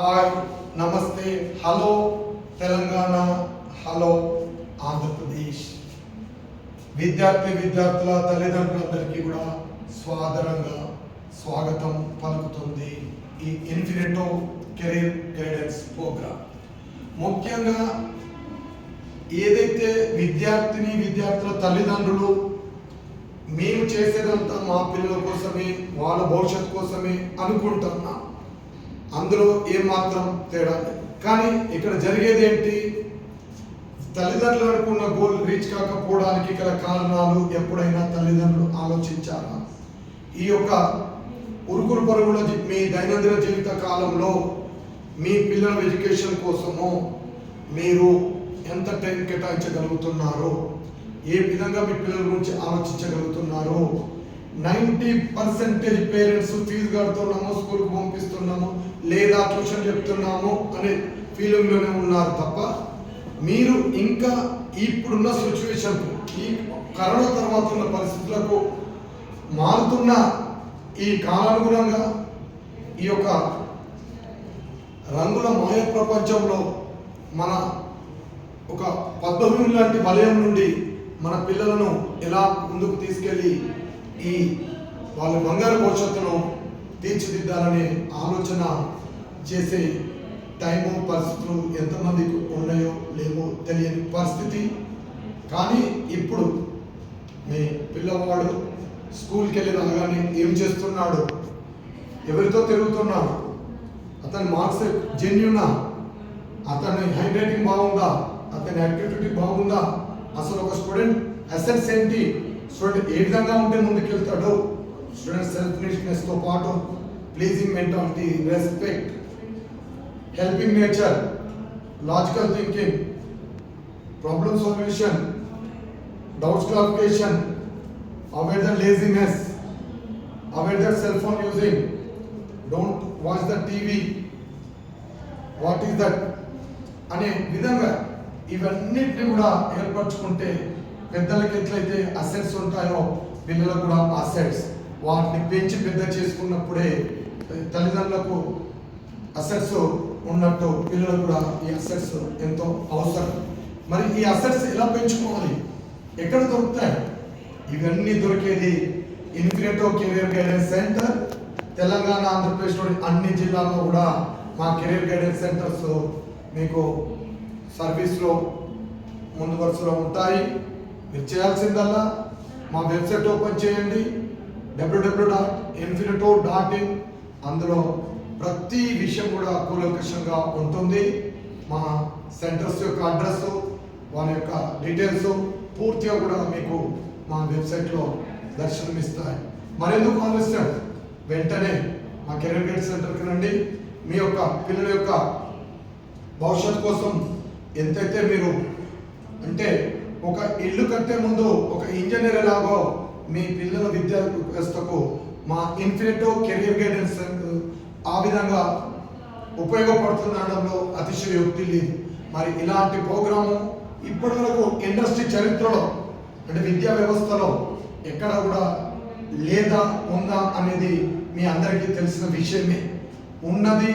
Hi నమస్తే hello Telangana hello Andhra Pradesh. విద్యార్థి విద్యార్థుల తల్లిదండ్రులందరికీ కూడా స్వాదరంగా స్వాగతం పలుకుతుంది ఈ ఇన్ఫినిటో కెరీర్ గైడెన్స్ ప్రోగ్రామ్ ముఖ్యంగా ఏదైతే విద్యార్థిని విద్యార్థుల తల్లిదండ్రులు మేము చేసేదంతా మా పిల్లల కోసమే వాళ్ళ భవిష్యత్ కోసమే అనుకుంటున్నాం. అందులో ఏమాత్రం తేడా కానీ ఇక్కడ జరిగేది ఏంటి? తల్లిదండ్రులు అనుకున్న గోల్ రీచ్ కాకపోవడానికి గల కారణాలు ఎప్పుడైనా తల్లిదండ్రులు ఆలోచించారా? ఈ యొక్క ఉరుకులు పరుగుల జీ- మీ దైనందిన జీవిత కాలంలో మీ పిల్లల ఎడ్యుకేషన్ కోసము మీరు ఎంత టైం కేటాయించగలుగుతున్నారో ఏ విధంగా మీ పిల్లల గురించి ఆలోచించగలుగుతున్నారో నైంటీ పర్సెంటేజ్ పేరెంట్స్ ఫీజు కడుతున్నాము స్కూల్కి పంపిస్తున్నాము లేదా ట్యూషన్ చెప్తున్నాము అనే ఫీలింగ్లోనే ఉన్నారు తప్ప మీరు ఇంకా ఇప్పుడున్న సిచ్యువేషన్ ఈ కరోనా తర్వాత ఉన్న పరిస్థితులకు మారుతున్న ఈ కాలానుగుణంగా ఈ యొక్క రంగుల మాయ ప్రపంచంలో మన ఒక పద్మభూమి లాంటి వలయం నుండి మన పిల్లలను ఎలా ముందుకు తీసుకెళ్ళి ఈ వాళ్ళ బంగారు భవిష్యత్తును తీర్చిదిద్దాలనే ఆలోచన చేసే టైము పరిస్థితులు ఎంతమందికి ఉన్నాయో లేవో తెలియని పరిస్థితి. కానీ ఇప్పుడు మీ పిల్లవాడు స్కూల్కి వెళ్ళి రాగానే ఏం చేస్తున్నాడు? ఎవరితో తిరుగుతున్నాడు? అతని మార్క్స్ జెన్యునా? అతని హ్యాండ్ రైటింగ్ బాగుందా? అతని యాక్టివిటీ బాగుందా? అసలు ఒక స్టూడెంట్ అసెట్స్ ఏంటి? స్టూడెంట్ ఏ విధంగా ఉంటే ముందుకెళ్తాడు స్టూడెంట్ సెల్ఫ్తో పాటు pleasing mentality respect helping nature logical thinking problem solution doubts clarification aware the laziness aware the cell phone using don't watch the TV what is that అనే విధంగా ఇవన్నిటిని కూడా ఏర్పరచుకుంటే పెద్దలకు ఎట్లయితే అసెట్స్ ఉంటాయో పిల్లలకు కూడా అసెట్స్ వాటిని పెంచి పెద్ద చేసుకున్నప్పుడే తల్లిదండ్రులకు అసెట్స్ ఉన్నట్టు పిల్లలకు కూడా ఈ అసెట్స్ ఎంతో అవసరం. మరి ఈ అసెట్స్ ఎలా పెంచుకోవాలి? ఎక్కడ దొరుకుతాయి? ఇవన్నీ దొరికేది Infinito career guidance centre Telangana ఆంధ్రప్రదేశ్లోని అన్ని జిల్లాల్లో కూడా మా కెరీర్ గైడెన్స్ సెంటర్స్ మీకు సర్వీస్లో ముందు వరుసలో ఉంటాయి. మీరు చేయాల్సిందల్లా మా వెబ్సైట్ ఓపెన్ చేయండి W W dot Infinito dot in అందులో ప్రతి విషయం కూడా కూలంకషంగా ఉంటుంది. మా సెంటర్స్ యొక్క అడ్రస్ వారి యొక్క డీటెయిల్స్ పూర్తిగా కూడా మీకు మా వెబ్సైట్లో దర్శనమిస్తాయి. మరెందుకు ఆలస్యం? వెంటనే మా కెరీర్ గైడ్ సెంటర్కి రండి. మీ యొక్క పిల్లల యొక్క భవిష్యత్ కోసం ఎంతైతే మీరు అంటే ఒక ఇల్లు కట్టే ముందు ఒక ఇంజనీర్ ఎలాగో మీ పిల్లల విద్యా వ్యవస్థకు మా ఇన్ఫినిటో కెరియర్ గైడెన్స్ ఆ విధంగా ఉపయోగపడుతుందనడంలో అతిశయోక్తి లేదు. మరి ఇలాంటి ప్రోగ్రాము ఇప్పటి వరకు ఇండస్ట్రీ చరిత్రలో అంటే విద్యా వ్యవస్థలో ఎక్కడ కూడా లేదా ఉందా అనేది మీ అందరికీ తెలిసిన విషయమే. ఉన్నది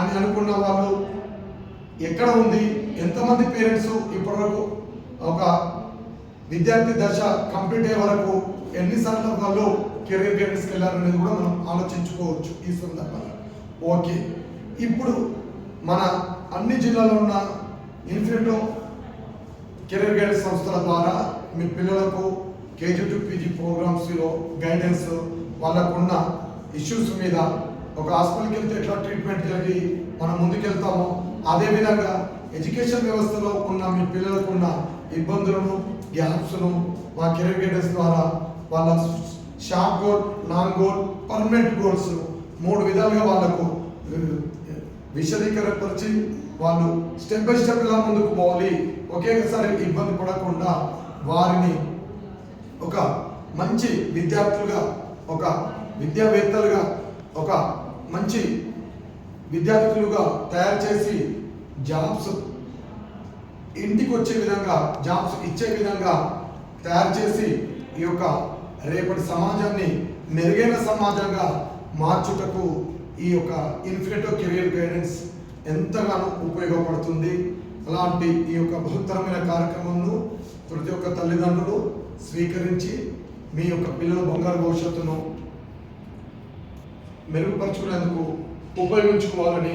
అని అనుకున్న వాళ్ళు ఎక్కడ ఉంది? ఎంతమంది పేరెంట్స్ ఇప్పటివరకు ఒక విద్యార్థి దశ కంప్లీట్ అయ్యే వరకు ఎన్నిసార్లు వాళ్ళు కెరీర్ గైడెన్స్కి వెళ్ళారనేది కూడా మనం ఆలోచించుకోవచ్చు ఈ సందర్భంగా ఓకే. ఇప్పుడు మన అన్ని జిల్లాలో ఉన్న ఇన్ఫినిటో కెరీర్ గైడెన్స్ సంస్థల ద్వారా మీ పిల్లలకు కేజీ టు పీజీ ప్రోగ్రామ్స్లో గైడెన్స్ వాళ్ళకున్న ఇష్యూస్ మీద ఒక హాస్పిటల్కి వెళ్తే ఎట్లా ట్రీట్మెంట్ జరిగి మనం ముందుకెళ్తామో అదే విధంగా ఎడ్యుకేషన్ వ్యవస్థలో ఉన్న మీ పిల్లలకు ఉన్న ఇబ్బందులను గ్యాప్స్ను మా కెరీర్ గైడెన్స్ ద్వారా వాళ్ళ short goal long goal permanent goals మూడు విధాలుగా వాళ్ళకు విశదీకరణపరిచి వాళ్ళు స్టెప్ బై స్టెప్ ఇలా ముందుకు పోవాలి. ఒకేసారి ఇబ్బంది పడకుండా వారిని ఒక మంచి విద్యార్థులుగా ఒక విద్యావేత్తలుగా ఒక మంచి విద్యార్థులుగా తయారు చేసి జాబ్స్ ఇంటికి వచ్చే విధంగా జాబ్స్ ఇచ్చే విధంగా తయారు చేసి ఈ యొక్క రేపటి సమాజాన్ని మెరుగైన సమాజంగా మార్చుటకు ఈ యొక్క ఇన్ఫినిటో కెరియర్ గైడెన్స్ ఎంతగానో ఉపయోగపడుతుంది. అలాంటి ఈ యొక్క బహుత్తరమైన కార్యక్రమంను ప్రతి ఒక్క తల్లిదండ్రులు స్వీకరించి మీ యొక్క పిల్లల బంగారు భవిష్యత్తును మెరుగుపరచుకునేందుకు ఉపయోగించుకోవాలని